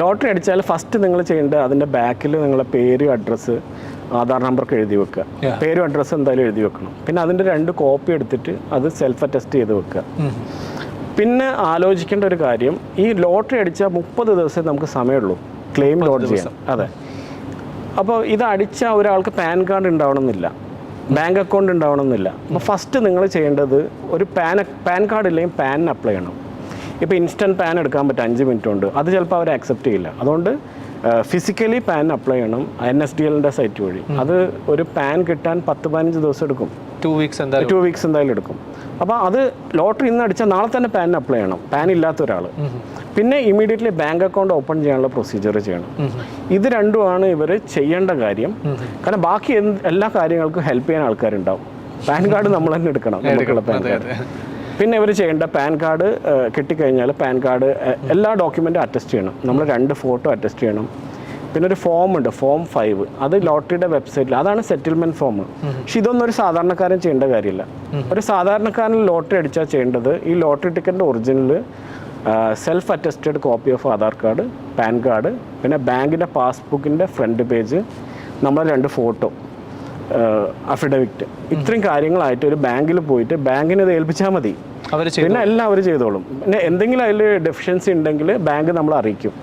Lottery അടിച്ചാൽ first നിങ്ങൾ ചെയ്യേണ്ടത് അതിന്റെ ബാക്കിൽ നിങ്ങളുടെ പേരും അഡ്രസ്സ് ആധാർ നമ്പറൊക്കെ എഴുതി വെക്കുക. പേരും അഡ്രസ്സ് എന്തായാലും എഴുതി വെക്കണം. പിന്നെ അതിന്റെ രണ്ട് കോപ്പി എടുത്തിട്ട് അത് സെൽഫ് അറ്റസ്റ്റ് ചെയ്ത് വെക്കുക. പിന്നെ ആലോചിക്കേണ്ട ഒരു കാര്യം ഈ ലോട്ടറി അടിച്ചാൽ മുപ്പത് ദിവസം നമുക്ക് സമയമുള്ളൂ. ക്ലെയിം ലോഡ് ചെയ്യാൻ. അതെ. അപ്പോൾ ഇത് അടിച്ച ഒരാൾക്ക് പാൻ കാർഡ് ഉണ്ടാവണമെന്നില്ല. ബാങ്ക് അക്കൗണ്ട് ഉണ്ടാവണമെന്നില്ല. അപ്പോൾ ഫസ്റ്റ് നിങ്ങൾ ചെയ്യേണ്ടത് ഒരു പാൻ പാൻ കാർഡ് ഇല്ലെങ്കിൽ പാനിന് അപ്ലൈ ചെയ്യണം. ഇപ്പോൾ ഇൻസ്റ്റന്റ് പാൻ എടുക്കാൻ പറ്റും അഞ്ച് മിനിറ്റ് കൊണ്ട് അത് ചിലപ്പോൾ അവർ അക്സെപ്റ്റ് ചെയ്യില്ല. അതുകൊണ്ട് ഫിസിക്കലി പാൻ അപ്ലൈ ചെയ്യണം. എൻ എസ് ഡി എല്ലിന്റെ സൈറ്റ് വഴി. അത് ഒരു പാൻ കിട്ടാൻ പത്ത് പതിനഞ്ച് ദിവസം എടുക്കും. ടു വീക്സ് എന്തായാലും ടു വീക്സ് എന്തായാലും എടുക്കും. അപ്പോൾ അത് ലോട്ടറി ഇന്ന് അടിച്ചാൽ നാളെ തന്നെ പാൻ അപ്ലൈ ചെയ്യണം. പാൻ ഇല്ലാത്ത ഒരാൾ പിന്നെ ഇമീഡിയറ്റ്ലി ബാങ്ക് അക്കൗണ്ട് ഓപ്പൺ ചെയ്യാനുള്ള പ്രൊസീജിയർ ചെയ്യണം. ഇത് രണ്ടുമാണ് ഇവർ ചെയ്യേണ്ട കാര്യം. കാരണം ബാക്കി എല്ലാ കാര്യങ്ങൾക്കും ഹെൽപ്പ് ചെയ്യാൻ ആൾക്കാരുണ്ടാവും. പാൻ കാർഡ് നമ്മൾ തന്നെ എടുക്കണം. പാൻ കാർഡ് പിന്നെ ഇവർ ചെയ്യേണ്ട പാൻ കാർഡ് കിട്ടിക്കഴിഞ്ഞാൽ പാൻ കാർഡ് എല്ലാ ഡോക്യുമെന്റും അറ്റസ്റ്റ് ചെയ്യണം. നമ്മൾ രണ്ട് ഫോട്ടോ അറ്റസ്റ്റ് ചെയ്യണം. പിന്നെ ഒരു ഫോം ഉണ്ട് ഫോം ഫൈവ് അത് ലോട്ടറിയുടെ വെബ്സൈറ്റിൽ അതാണ് സെറ്റിൽമെന്റ് ഫോം പക്ഷെ ഇതൊന്നും ഒരു സാധാരണക്കാരൻ ചെയ്യേണ്ട കാര്യമില്ല. ഒരു സാധാരണക്കാരൻ ലോട്ടറി അടിച്ചാൽ ചെയ്യേണ്ടത് ഈ lottery ടിക്കറ്റിന്റെ original self attested copy of Aadhaar card PAN card പിന്നെ ബാങ്കിന്റെ പാസ്ബുക്കിന്റെ ഫ്രണ്ട് പേജ് നമ്മളെ രണ്ട് ഫോട്ടോ അഫിഡവിറ്റ് ഇത്രയും കാര്യങ്ങളായിട്ട് ഒരു ബാങ്കിൽ പോയിട്ട് ബാങ്കിന് ഇത് ഏൽപ്പിച്ചാൽ മതി. പിന്നെ എല്ലാം അവർ ചെയ്തോളും. പിന്നെ എന്തെങ്കിലും അതിൽ ഡെഫിഷ്യൻസി ഉണ്ടെങ്കിൽ ബാങ്ക് നമ്മൾ അറിയിക്കും.